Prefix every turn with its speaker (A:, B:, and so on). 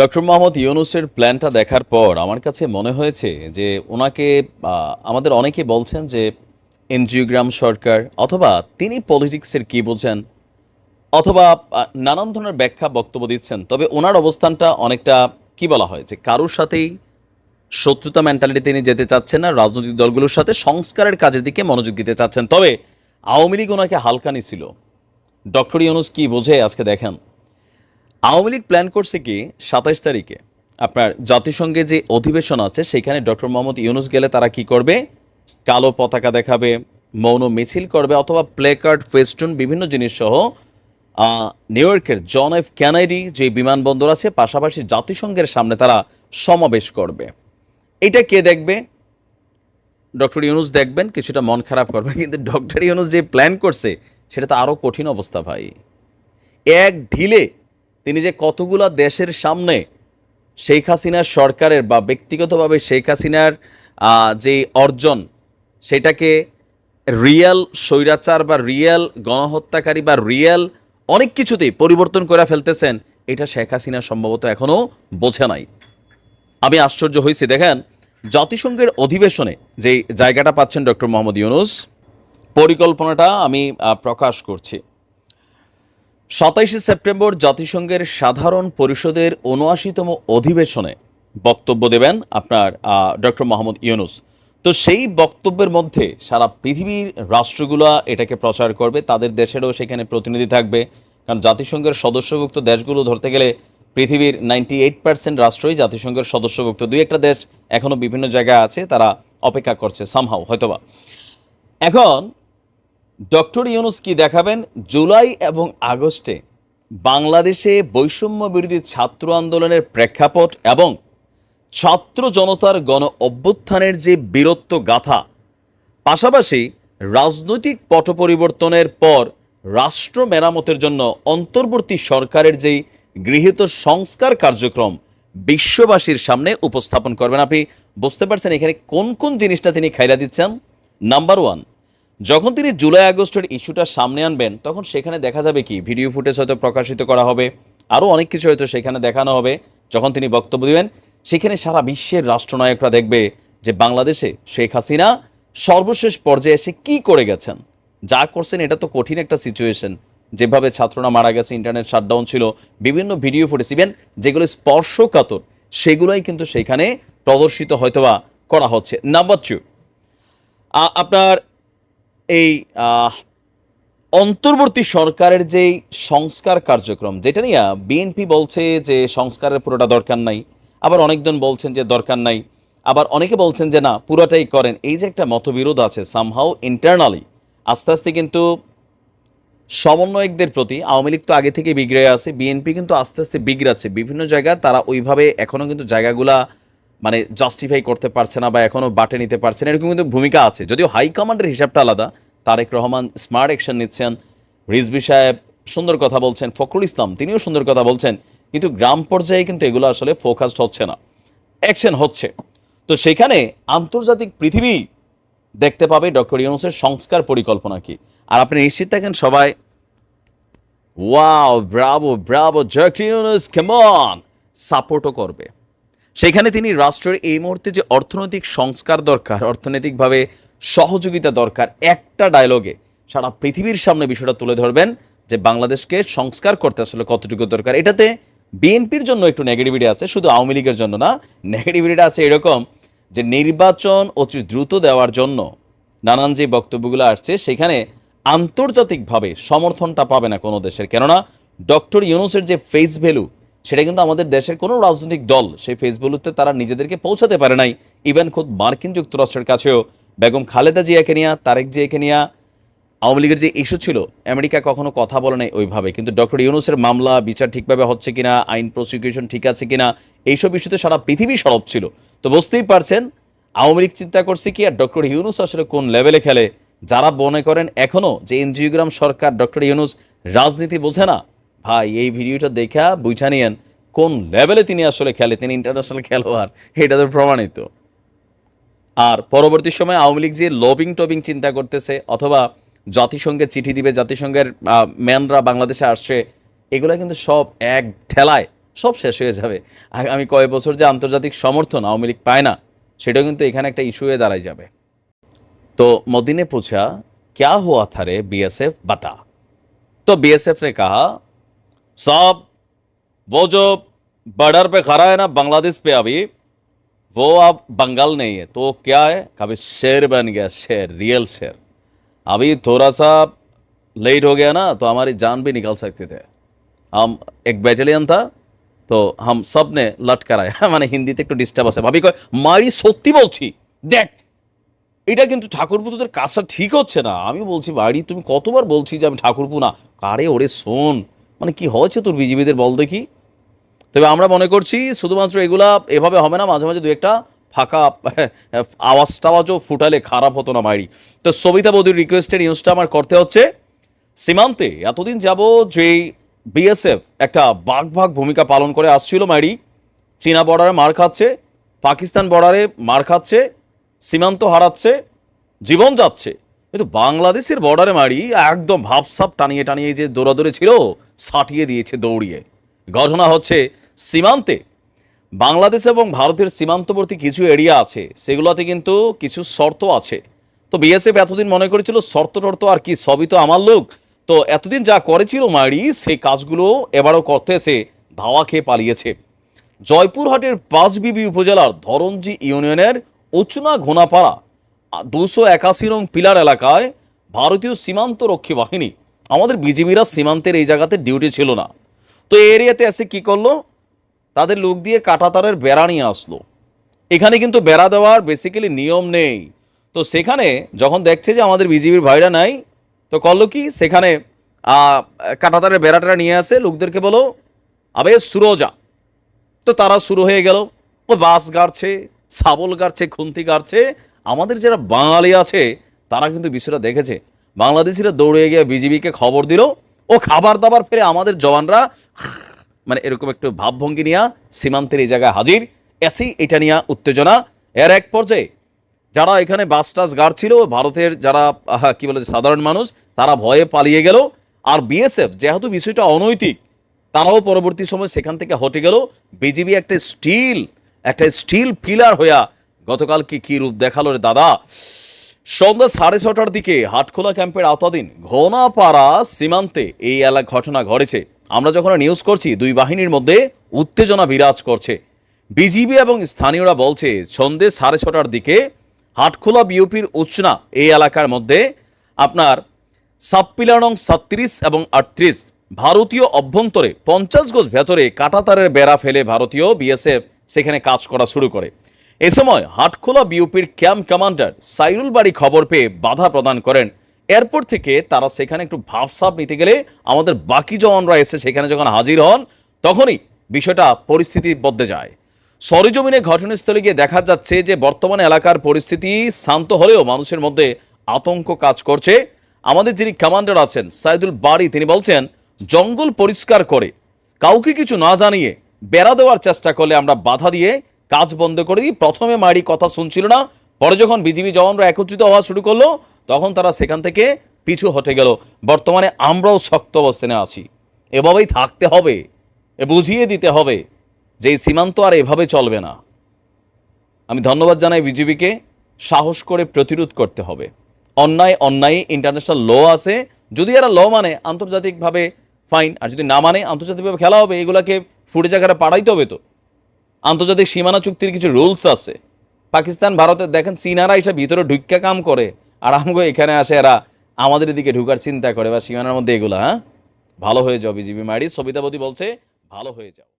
A: Doctor Mohammad ইউনুসের প্ল্যানটা দেখার পর আমার কাছে মনে হয়েছে যে ওনাকে আমাদের অনেকে বলছেন যে এনজিওগ্রাম সরকার অথবা তিনি পলিটিক্সের কি বোঝেন, অথবা নানান ধরনের ব্যাখ্যা বক্তব্য দিচ্ছেন। তবে ওনার অবস্থানটা অনেকটা, কি বলা হয়, যে কারোর সাথেই শত্রুতা মেন্টালিটি তিনি যেতে চাচ্ছেন না, রাজনৈতিক দলগুলোর সাথে সংস্কারের কাজের দিকে মনোযোগ দিতে চাচ্ছেন। তবে আওয়ামী লীগ ওনাকে হালকানি ছিল ডক্টর ইউনুস কি বোঝে, আজকে দেখেন। আওয়ামী লীগ প্ল্যান করছে কি সাতাইশ তারিখে? আপনার জাতিসংঘে যে অধিবেশন আছে, সেখানে ডক্টর মোহাম্মদ ইউনুস গেলে তারা কি করবে? কালো পতাকা দেখাবে, মৌন মিছিল করবে, অথবা প্লে কার্ড ফেস্টুন বিভিন্ন জিনিস সহ নিউ ইয়র্কের জন এফ ক্যানাডি যে বিমানবন্দর আছে, পাশাপাশি জাতিসংঘের সামনে তারা সমাবেশ করবে। এটা কে দেখবে? ডক্টর ইউনুস দেখবেন, কিছুটা মন খারাপ করবে কিন্তু ডক্টর ইউনুস যে প্ল্যান করছে, সেটা তো আরও কঠিন অবস্থা ভাই। এক ঢিলে তিনি যে কতগুলা দেশের সামনে শেখ হাসিনার সরকারের বা ব্যক্তিগতভাবে শেখ হাসিনার যে অর্জন, সেটাকে রিয়েল স্বৈরাচার বা রিয়েল গণহত্যাকারী বা রিয়েল অনেক কিছুতেই পরিবর্তন করে ফেলতেছেন, এটা শেখ হাসিনা সম্ভবত এখনও বোঝে নাই। আমি আশ্চর্য হয়েছি দেখেন, জাতিসংঘের অধিবেশনে যে জায়গাটা পাচ্ছেন ডক্টর মোহাম্মদ ইউনুস, পরিকল্পনাটা আমি প্রকাশ করছি। সাতাইশে সেপ্টেম্বর জাতিসংঘের সাধারণ পরিষদের উনআশিতম অধিবেশনে বক্তব্য দেবেন আপনার ডক্টর মোহাম্মদ ইউনুস। তো সেই বক্তব্যের মধ্যে সারা পৃথিবীর রাষ্ট্রগুলো এটাকে প্রচার করবে, তাদের দেশেরও সেখানে প্রতিনিধি থাকবে। কারণ জাতিসংঘের সদস্যভুক্ত দেশগুলো ধরতে গেলে পৃথিবীর নাইনটি এইট পার্সেন্ট রাষ্ট্রই জাতিসংঘের সদস্যভুক্ত। দুই একটা দেশ এখনও বিভিন্ন জায়গায় আছে, তারা অপেক্ষা করছে সামহাও হয়তোবা। এখন ডক্টর ইউনুস কি দেখাবেন? জুলাই এবং আগস্টে বাংলাদেশে বৈষম্য বিরোধী ছাত্র আন্দোলনের প্রেক্ষাপট এবং ছাত্র জনতার গণ অভ্যুত্থানের যে বীরত্ব গাথা, পাশাপাশি রাজনৈতিক পট পরিবর্তনের পর রাষ্ট্র মেরামতের জন্য অন্তর্বর্তী সরকারের যেই গৃহীত সংস্কার কার্যক্রম বিশ্ববাসীর সামনে উপস্থাপন করবেন। আপনি বুঝতে পারছেন এখানে কোন কোন জিনিসটা তিনি খাইরা দিচ্ছেন? নাম্বার ওয়ান যখন তিনি জুলাই আগস্টের ইস্যুটা সামনে আনবেন, তখন সেখানে দেখা যাবে কি? ভিডিও ফুটেজ হয়তো প্রকাশিত করা হবে, আরও অনেক কিছু হয়তো সেখানে দেখানো হবে। যখন তিনি বক্তব্য দেবেন, সেখানে সারা বিশ্বের রাষ্ট্রনায়করা দেখবে যে বাংলাদেশে শেখ হাসিনা সর্বশেষ পর্যায়ে এসে কি করে গেছেন? যা করছেন, এটা তো কঠিন একটা সিচুয়েশন যেভাবে ছাত্ররা মারা গেছে ইন্টারনেট শাটডাউন ছিল, বিভিন্ন ভিডিও ফুটেজ ইভেন যেগুলো স্পর্শকাতর, সেগুলোই কিন্তু সেখানে প্রদর্শিত হয়তোবা করা হচ্ছে। নাম্বার টু আপনার এই অন্তর্বর্তী সরকারের যেই সংস্কার কার্যক্রম, যেটা নিয়ে বিএনপি বলছে যে সংস্কারের পুরোটা দরকার নাই, আবার অনেকজন বলছেন যে দরকার নাই, আবার অনেকে বলছেন যে না, পুরোটাই করেন। এই যে একটা মতবিরোধ আছে সামহাও ইন্টারনালি আস্তে আস্তে কিন্তু সমন্বয়কদের প্রতি, আওয়ামী লীগ তো আগে থেকে বিগড়ে আছে, বিএনপি কিন্তু আস্তে আস্তে বিগড়াচ্ছে। বিভিন্ন জায়গায় তারা ওইভাবে এখনও কিন্তু জায়গাগুলা মানে জাস্টিফাই করতে পারছে না বা এখনও বাটে নিতে পারছে না, এরকম কিন্তু ভূমিকা আছে। যদিও হাইকমান্ডের হিসাবটা আলাদা, তারেক রহমান স্মার্ট অ্যাকশন নিচ্ছেন রিজবি সাহেব সুন্দর কথা বলছেন, ফখরুল ইসলাম তিনিও সুন্দর কথা বলছেন, কিন্তু গ্রাম পর্যায়ে কিন্তু এগুলো আসলে ফোকাসড হচ্ছে না অ্যাকশন হচ্ছে। তো সেখানে আন্তর্জাতিক পৃথিবী দেখতে পাবে ডক্টর ইউনুসের সংস্কার পরিকল্পনা কি? আর আপনি নিশ্চিত থাকেন সবাই? Wow bravo bravo doctor Yunus কেমন সাপোর্টও করবে। সেখানে তিনি রাষ্ট্রের এই মুহূর্তে যে অর্থনৈতিক সংস্কার দরকার, অর্থনৈতিকভাবে সহযোগিতা দরকার, একটা ডায়লগে সারা পৃথিবীর সামনে বিষয়টা তুলে ধরবেন যে বাংলাদেশকে সংস্কার করতে আসলে কতটুকু দরকার। এটাতে বিএনপির জন্য একটু নেগেটিভিটি আছে, শুধু আওয়ামী লীগের জন্য না নেগেটিভিটিটা আছে এরকম যে নির্বাচন অতি দ্রুত দেওয়ার জন্য নানান যে বক্তব্যগুলো আসছে, সেখানে আন্তর্জাতিকভাবে সমর্থনটা পাবে না কোনো দেশের। কেননা, ডক্টর ইউনুসের যে ফেস ভ্যালু সেটা কিন্তু আমাদের দেশের কোনো রাজনৈতিক দল সেই ফেস ভ্যালুতে তারা নিজেদেরকে পৌঁছাতে পারে নাই। ইভেন খোদ মার্কিন যুক্তরাষ্ট্রের কাছেও বেগম খালেদা জিয়াকে নিয়ে, তারেক জিয়াকে নিয়ে আওয়ামী লীগের যে ইস্যু ছিল, আমেরিকা কখনো কথা বলে নাই ওইভাবে। কিন্তু ডক্টর ইউনুসের মামলা, বিচার ঠিকভাবে হচ্ছে কিনা, আইন প্রসিকিউশন ঠিক আছে কিনা, এইসব ইস্যুতে সারা পৃথিবী সরব ছিল। তো বুঝতেই পারছেন, আওয়ামী লীগ চিন্তা করছে কি আর ডক্টর ইউনুস আসলে কোন লেভেলে খেলে? যারা মনে করেন এখনও যে এনজিওগ্রাম সরকার, ডক্টর ইউনুস রাজনীতি বোঝে না ভাই এই ভিডিওটা দেখা বুঝা নিয়েন কোন লেভেলে তিনি আসলে খেলে তিনি ইন্টারন্যাশনাল খেলোয়াড় এটা তো প্রমাণিত আর পরবর্তী সময় আওয়ামী লীগ যে লবিং টবিং চিন্তা করতেছে অথবা জাতিসংঘে চিঠি দিবে জাতিসংঘের আহ, ম্যানরা বাংলাদেশে আসছে এগুলো কিন্তু সব এক ঠেলায় সব শেষ হয়ে যাবে আ- আমি কয়েক বছর যে আন্তর্জাতিক সমর্থন আওয়ামী লীগ পায় না সেটাও কিন্তু এখানে একটা ইস্যু হয়ে দাঁড়ায় যাবে तो मोदी ने पूछा क्या हुआ था रे बीएसएफ बता तो बीएसएफ ने कहा साहब वो जो बॉर्डर पे खड़ा है ना बांग्लादेश पे अभी वो अब बंगाल नहीं है तो क्या है कभी शेर बन गया शेर रियल शेर अभी थोड़ा सा लेट हो गया ना तो हमारी जान भी निकल सकते थे हम एक बैटालियन था তো হাম সব নে লটকারায় মানে হিন্দিতে একটু ডিস্টার্ব আছে ভাবি কয় মারি সত্যি বলছি দেখ এটা কিন্তু ঠাকুরপু তোদের কাজটা ঠিক হচ্ছে না আমি বলছি বাড়ি তুমি কতবার বলছি যে আমি ঠাকুরপু না কারে ওরে শোন মানে কি হয়েছে তোর বিজিবিদের বল দেখি? তবে আমরা মনে করছি শুধুমাত্র এগুলা এভাবে হবে না, মাঝে মাঝে দু একটা ফাঁকা আওয়াজ টাওয়াজও ফুটালে খারাপ হতো না মাইরি। তো সবিতা বৌদির রিকোয়েস্টের নিউজটা আমার করতে হচ্ছে। সীমান্তে এতদিন যাব যে বিএসএফ একটা বাঘ ভাগ ভূমিকা পালন করে আসছিল মাইরি, চীনা বর্ডারে মার খাচ্ছে, পাকিস্তান বর্ডারে মার খাচ্ছে, সীমান্ত হারাচ্ছে, জীবন যাচ্ছে। কিন্তু বাংলাদেশের বর্ডারে মারি একদম ভাবসাপ টানিয়ে টানিয়ে যে দৌড়াদৌড়ে ছিল সাটিয়ে দিয়েছে দৌড়িয়ে। ঘটনা হচ্ছে, সীমান্তে, বাংলাদেশ এবং ভারতের সীমান্তবর্তী কিছু এরিয়া আছে, সেগুলোতে কিন্তু কিছু শর্ত আছে। তো বিএসএফ এতদিন মনে করেছিল, শর্ত টর্ত আর কি, সবই তো আমার লোক। তো এতদিন যা করেছিল মারি সেই কাজগুলো এবারও করতে এসে ধাওয়া খেয়ে পালিয়েছে। জয়পুরহাটের পাঁচবিবি উপজেলার ধরঞ্জি ইউনিয়নের উচনা ঘোনাপাড়া, দুশো একাশি নং পিলার এলাকায় ভারতীয় সীমান্ত রক্ষী বাহিনী আমাদের বিজিবিরা সীমান্তের এই জায়গাতে ডিউটি ছিল না। তো এরিয়াতে এসে কি করল? তাদের লোক দিয়ে কাঁটাতারের বেড়া নিয়ে আসলো। এখানে কিন্তু বেড়া দেওয়ার বেসিক্যালি নিয়ম নেই। তো সেখানে যখন দেখছে যে আমাদের বিজিবির ভাইরা নাই, তো করল কি? সেখানে কাঁটাতারের বেড়াটা নিয়ে আসে। লোকদেরকে বলো, আবে সুরোজা। তো তারা শুরু হয়ে গেল। ও বাস গাড়ছে, শাবল গাড়ছে, খুন্তি গাড়ছে। আমাদের যারা বাঙালি আছে, তারা কিন্তু বিষয়টা দেখেছে। বাংলাদেশিরা দৌড়ে গিয়ে বিজিবিকে খবর দিল, ও খাবার দাবার ফেরে আমাদের জওয়ানরা মানে এরকম একটু ভাবভঙ্গি নিয়ে সীমান্তের এই জায়গায় হাজির। এসেই এটা নিয়ে উত্তেজনা। এর এক পর্যায়ে যারা এখানে বাস টাস গাড়ছিল, ভারতের যারা কি বলে, সাধারণ মানুষ, তারা ভয়ে পালিয়ে গেল। আর বিএসএফ, যেহেতু বিষয়টা অনৈতিক, তারাও পরবর্তী সময় সেখান থেকে হটে গেল। বিজিবি একটা স্টিল একটা স্টিল পিলার হইয়া গতকাল কি কি রূপ দেখাল রে দাদা? সন্ধ্যা সাড়ে ছটার দিকে হাটখোলা ক্যাম্পের আওতাধীন ঘোনাপাড়া সীমান্তে এই এলাকা ঘটনা ঘটেছে। আমরা যখন নিউজ করছি, দুই বাহিনীর মধ্যে উত্তেজনা বিরাজ করছে। বিজিবি এবং স্থানীয়রা বলছে, সন্ধ্যে সাড়ে ছটার দিকে হাটখোলা বিউপির উচনা এই এলাকার মধ্যে আপনার সাপ্পিলা নং সাত্রিশ এবং আটত্রিশ ভারতীয় অভ্যন্তরে পঞ্চাশ গজ ভেতরে কাঁটাতারের বেড়া ফেলে ভারতীয় বিএসএফ সেখানে কাজ করা শুরু করে। এ সময় হাটখোলা বিউপির ক্যাম্প কমান্ডার সাইরুল বাড়ি খবর পেয়ে বাধা প্রদান করেন। এরপর থেকে তারা সেখানে একটু ভাবসাব নিতে গেলে আমাদের বাকি জওয়ানরা এসে সেখানে যখন হাজির হন, তখনই বিষয়টা পরিস্থিতি বদলে যায়। সরেজমিনে ঘটনাস্থলে গিয়ে দেখা যাচ্ছে যে বর্তমানে এলাকার পরিস্থিতি শান্ত হলেও মানুষের মধ্যে আতঙ্ক কাজ করছে। আমাদের যিনি কমান্ডার আছেন সাইদুল বাড়ি, তিনি বলছেন, জঙ্গল পরিষ্কার করে, কাউকে কিছু না জানিয়ে বেড়া দেওয়ার চেষ্টা করলে আমরা বাধা দিয়ে কাজ বন্ধ করে দিই। প্রথমে মারি কথা শুনছিল না। পরে যখন বিজিবি জওয়ানরা একত্রিত হওয়া শুরু করল, তখন তারা সেখান থেকে পিছু হটে গেল। বর্তমানে আমরাও শক্ত অবস্থানে আছি। এভাবেই থাকতে হবে, এ বুঝিয়ে দিতে হবে যে এই সীমান্ত আর এভাবে চলবে না। আমি ধন্যবাদ জানাই বিজেপিকে। সাহস করে প্রতিরোধ করতে হবে। অন্যায় অন্যায় ইন্টারন্যাশনাল ল আছে। যদি এরা ল মানে আন্তর্জাতিকভাবে ফাইন আর যদি না মানে আন্তর্জাতিকভাবে খেলা হবে, এগুলাকে ফুটে জায়গাটা পাড়াইতে হবে তো। আন্তর্জাতিক সীমানা চুক্তির কিছু রুলস আছে। পাকিস্তান, ভারতে দেখেন চীনারা এটা ভিতরে ঢুক্কা কাম করে, আর আমগো এখানে আসে এরা আমাদের এদিকে ঢুকার চিন্তা করে বা সীমানার মধ্যে এগুলো হ্যাঁ? ভালো হয়ে যাও বিজিবি মারি সবিতাবতী বলছে, ভালো হয়ে যাও।